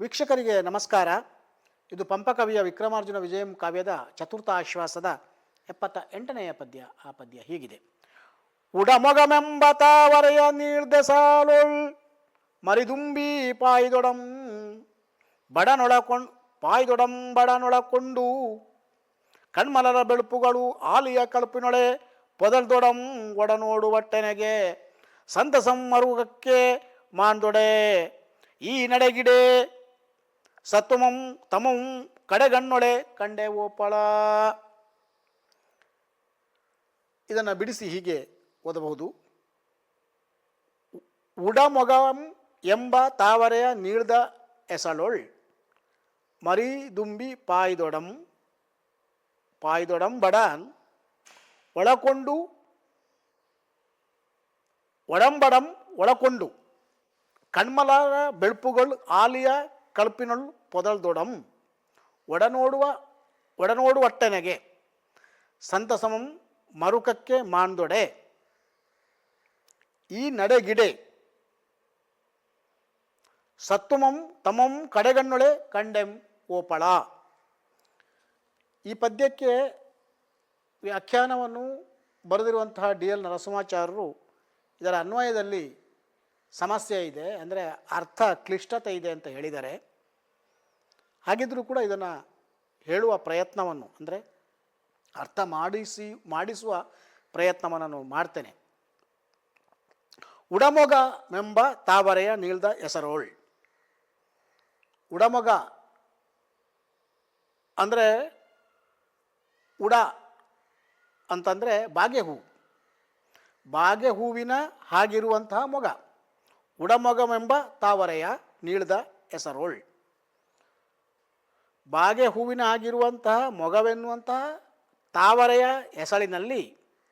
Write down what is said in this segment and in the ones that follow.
ವೀಕ್ಷಕರಿಗೆ ನಮಸ್ಕಾರ. ಇದು ಪಂಪಕವಿಯ ವಿಕ್ರಮಾರ್ಜುನ ವಿಜಯಂ ಕಾವ್ಯದ ಚತುರ್ಥ ಆಶ್ವಾಸದ ಎಪ್ಪತ್ತ ಎಂಟನೆಯ ಪದ್ಯ. ಆ ಪದ್ಯ ಹೀಗಿದೆ. ಉಡಮೊಗಮೆಂಬ ತಾವರೆಯ ನೀರ್ದೆಸಾಲೊಳ್ ಮರಿದುಂಬಿ ಪಾಯ್ದೊಡಂ ಬಡನೊಳಕೊಂಡ್ ಪಾಯ್ದೊಡಂ ಬಡನೊಳಕೊಂಡು ಕಣ್ಮಲರ ಬೆಳುಪುಗಳು ಆಲಿಯ ಕಳುಪಿನೊಳೆ ಪೊದಲ್ದೊಡಂ ಒಡನೋಡುವಟ್ಟೆನೆಗೆ ಸಂತಸಂ ಮರುಗಕ್ಕೆ ಮಾಂದೊಡೆ ಈ ನಡೆಗಿಡೆ ಸತ್ವಮಂ ತಮಂ ಕಡೆಗಣ್ಣೊಳೆ ಕಂಡೆ ಓಪಳ. ಇದನ್ನು ಬಿಡಿಸಿ ಹೀಗೆ ಓದಬಹುದು. ಉಡಮೊಗಂ ಎಂಬ ತಾವರೆಯ ನೀಳ್ದ ಎಸಳೊಳ್ ಮರಿದುಂಬಿ ಪಾಯ್ದೊಡಂ ಪಾಯ್ದೊಡಂ ಬಡಾನ್, ಒಳಕೊಂಡು, ಒಡಂಬಡಂ ಒಳಕೊಂಡು, ಕಣ್ಮಲಾರ ಬೆಳ್ಪುಗಳು ಆಲಿಯ ಕಳುಪಿನೊಳು ಪೊದಲ್ದೊಡಂ ಒಡನೋಡುವ, ಒಡನೋಡುವಟ್ಟನೆಗೆ ಸಂತಸಮಂ ಮರುಕಕ್ಕೆ ಮಾಂದೊಡೆ. ಈ ನಡೆಗಿಡೆ ಸತ್ತುಮಂ ತಮಂ ಕಡೆಗಣ್ಣೊಳೆ ಕಂಡೆಂ ಓಪಳ. ಈ ಪದ್ಯಕ್ಕೆ ವ್ಯಾಖ್ಯಾನವನ್ನು ಬರೆದಿರುವಂತಹ ಡಿ ಎಲ್ ನರಸಿಂಹಾಚಾರ್ಯರು ಇದರ ಅನ್ವಯದಲ್ಲಿ ಸಮಸ್ಯೆ ಇದೆ, ಅಂದರೆ ಅರ್ಥ ಕ್ಲಿಷ್ಟತೆ ಇದೆ ಅಂತ ಹೇಳಿದ್ದಾರೆ. ಹಾಗಿದ್ದರೂ ಕೂಡ ಇದನ್ನು ಹೇಳುವ ಪ್ರಯತ್ನವನ್ನು, ಅಂದರೆ ಅರ್ಥ ಮಾಡಿಸಿ, ಮಾಡಿಸುವ ಪ್ರಯತ್ನವನ್ನು ನಾನು ಮಾಡ್ತೇನೆ. ಉಡಮೊಗ ಮೆಂಬ ತಾವರೆಯ ನೀಳ್ದ ಹೆಸರೋಳ್. ಉಡಮೊಗ ಅಂದರೆ ಉಡ ಅಂತಂದರೆ ಬಾಗೆ ಹೂ ಬಾಗೆ ಹೂವಿನ ಹಾಗಿರುವಂತಹ ಮೊಗ. ಉಡಮೊಗಮೆಂಬ ತಾವರೆಯ ನೀಳ್ದ ಹೆಸರೋಳ್. ಬಾಗೆ ಹೂವಿನ ಆಗಿರುವಂತಹ ಮೊಗವೆನ್ನುವಂತಹ ತಾವರೆಯ ಹೆಸಳಿನಲ್ಲಿ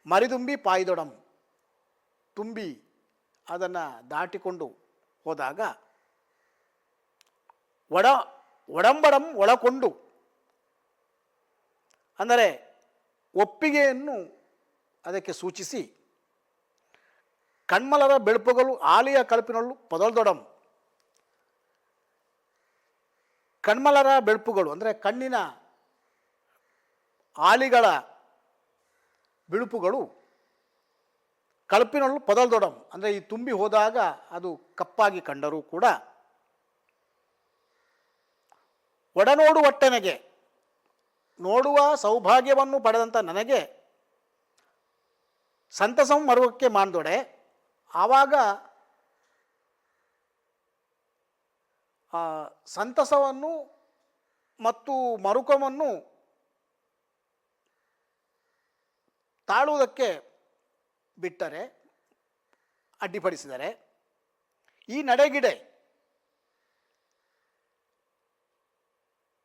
ಮರಿದುಂಬಿ ಪಾಯ್ದೊಡಂ ತುಂಬಿ ಅದನ್ನು ದಾಟಿಕೊಂಡು ಹೋದಾಗ ಒಡ ಒಡಂಬಡಂ ಒಳಕೊಂಡು ಅಂದರೆ ಒಪ್ಪಿಗೆಯನ್ನು ಅದಕ್ಕೆ ಸೂಚಿಸಿ ಕಣ್ಮಲರ ಬೆಳಪುಗಳು ಆಲಿಯ ಕಲ್ಪಿನೊಳ್ಳು ಪೊದಲ್ದೊಡಂ ಕಣ್ಮಲರ ಬೆಳಪುಗಳು, ಅಂದರೆ ಕಣ್ಣಿನ ಆಲಿಗಳ ಬಿಳುಪುಗಳು ಕಳಪಿನೊಳ್ಳು ಪೊದಲ್ದೊಡಂ, ಅಂದರೆ ಈ ತುಂಬಿ ಹೋದಾಗ ಅದು ಕಪ್ಪಾಗಿ ಕಂಡರೂ ಕೂಡ ಒಡನೋಡು ಒಡನೋಡುವಟ್ಟೆನೆಗೆ ನೋಡುವ ಸೌಭಾಗ್ಯವನ್ನು ಪಡೆದಂಥ ನನಗೆ ಸಂತಸಂ ಮರುವಕ್ಕೆ ಮಾಡ್ದೊಡೆ ಆವಾಗ ಆ, ಸಂತಸವನ್ನು ಮತ್ತು ಮರುಕವನ್ನು ತಾಳುವುದಕ್ಕೆ ಬಿಟ್ಟರೆ, ಅಡ್ಡಿಪಡಿಸಿದರೆ, ಈ ನಡೆಗಿಡೆ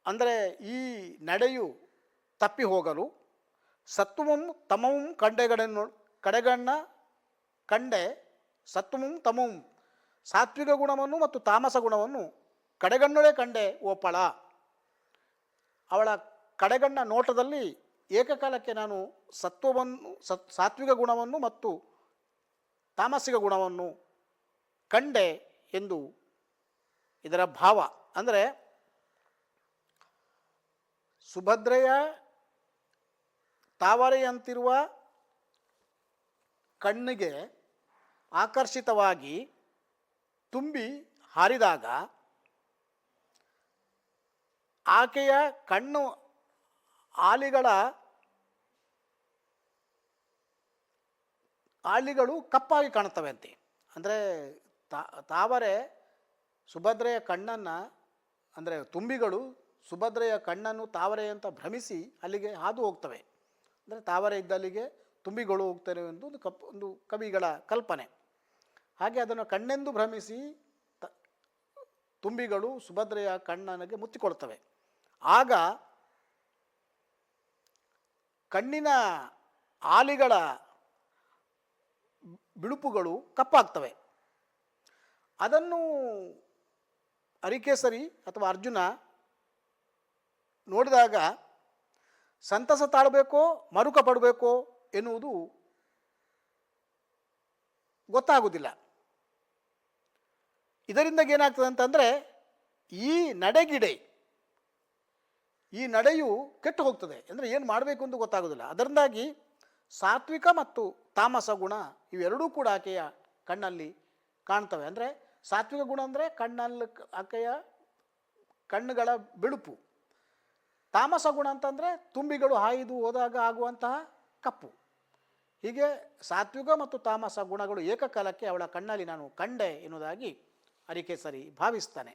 ಅಂದರೆ ಈ ನಡೆಯು ತಪ್ಪಿ ಹೋಗಲು ಸತ್ವಂ ತಮವಂ ಕಂಡೆಗಡನ್ನು ಕಡೆಗಣ್ಣ ಕಂಡೆ ಸತ್ವಂ ತಮವಂ ಸಾತ್ವಿಕ ಗುಣವನ್ನು ಮತ್ತು ತಾಮಸ ಗುಣವನ್ನು ಕಡೆಗಣ್ಣೊಳೆ ಕಂಡೆ ಓಪಳ ಅವಳ ಕಡೆಗಣ್ಣ ನೋಟದಲ್ಲಿ ಏಕಕಾಲಕ್ಕೆ ನಾನು ಸತ್ವವನ್ನು, ಸತ್, ಸಾತ್ವಿಕ ಗುಣವನ್ನು ಮತ್ತು ತಾಮಸಿಕ ಗುಣವನ್ನು ಕಂಡೆ ಎಂದು ಇದರ ಭಾವ. ಅಂದರೆ ಸುಭದ್ರೆಯ ತಾವರೆಯಂತಿರುವ ಕಣ್ಣಿಗೆ ಆಕರ್ಷಿತವಾಗಿ ತುಂಬಿ ಹಾರಿದಾಗ ಆಕೆಯ ಕಣ್ಣು ಆಲಿಗಳ ಆಲಿಗಳು ಕಪ್ಪಾಗಿ ಕಾಣುತ್ತವೆ ಅಂತೆ ಅಂದರೆ ತಾವರೆ ಸುಭದ್ರೆಯ ಕಣ್ಣನ್ನು, ಅಂದರೆ ತುಂಬಿಗಳು ಸುಭದ್ರೆಯ ಕಣ್ಣನ್ನು ತಾವರೆ ಅಂತ ಭ್ರಮಿಸಿ ಅಲ್ಲಿಗೆ ಹಾದು ಹೋಗ್ತವೆ. ಅಂದರೆ ತಾವರೆ ಇದ್ದಲ್ಲಿಗೆ ತುಂಬಿಗಳು ಹೋಗ್ತವೆ ಎಂದು ಒಂದು ಕಪ್, ಒಂದು ಕವಿಗಳ ಕಲ್ಪನೆ. ಹಾಗೆ ಅದನ್ನು ಕಣ್ಣೆಂದು ಭ್ರಮಿಸಿ ತುಂಬಿಗಳು ಸುಭದ್ರೆಯ ಕಣ್ಣನಿಗೆ ಮುತ್ತಿಕೊಳ್ತವೆ. ಆಗ ಕಣ್ಣಿನ ಆಲಿಗಳ ಬಿಳುಪುಗಳು ಕಪ್ಪಾಗ್ತವೆ. ಅದನ್ನು ಅರಿಕೇಸರಿ ಅಥವಾ ಅರ್ಜುನ ನೋಡಿದಾಗ ಸಂತಸ ತಾಳಬೇಕೋ, ಮರುಕ ಪಡಬೇಕೋ ಎನ್ನುವುದು ಗೊತ್ತಾಗುವುದಿಲ್ಲ ಇದರಿಂದ ಏನಾಗ್ತದೆ ಅಂತಂದರೆ ಈ ನಡೆಗಿಡೆ ಈ ನಡೆಯು ಕೆಟ್ಟು ಹೋಗ್ತದೆ. ಅಂದರೆ ಏನು ಮಾಡಬೇಕು ಅಂತ ಗೊತ್ತಾಗೋದಿಲ್ಲ. ಅದರಿಂದಾಗಿ ಸಾತ್ವಿಕ ಮತ್ತು ತಾಮಸ ಗುಣ ಇವೆರಡೂ ಕೂಡ ಆಕೆಯ ಕಣ್ಣಲ್ಲಿ ಕಾಣ್ತವೆ. ಅಂದರೆ ಸಾತ್ವಿಕ ಗುಣ ಅಂದರೆ ಕಣ್ಣಲ್ಲಿ ಆಕೆಯ ಕಣ್ಣುಗಳ ಬಿಳುಪು. ತಾಮಸ ಗುಣ ಅಂತಂದರೆ ತುಂಬಿಗಳು ಹಾಯ್ದು ಹೋದಾಗ ಆಗುವಂತಹ ಕಪ್ಪು. ಹೀಗೆ ಸಾತ್ವಿಕ ಮತ್ತು ತಾಮಸ ಗುಣಗಳು ಏಕಕಾಲಕ್ಕೆ ಅವಳ ಕಣ್ಣಲ್ಲಿ ನಾನು ಕಂಡೆ ಎನ್ನುವುದಾಗಿ ಅರಿಕೆ ಸರಿ ಭಾವಿಸ್ತಾನೆ.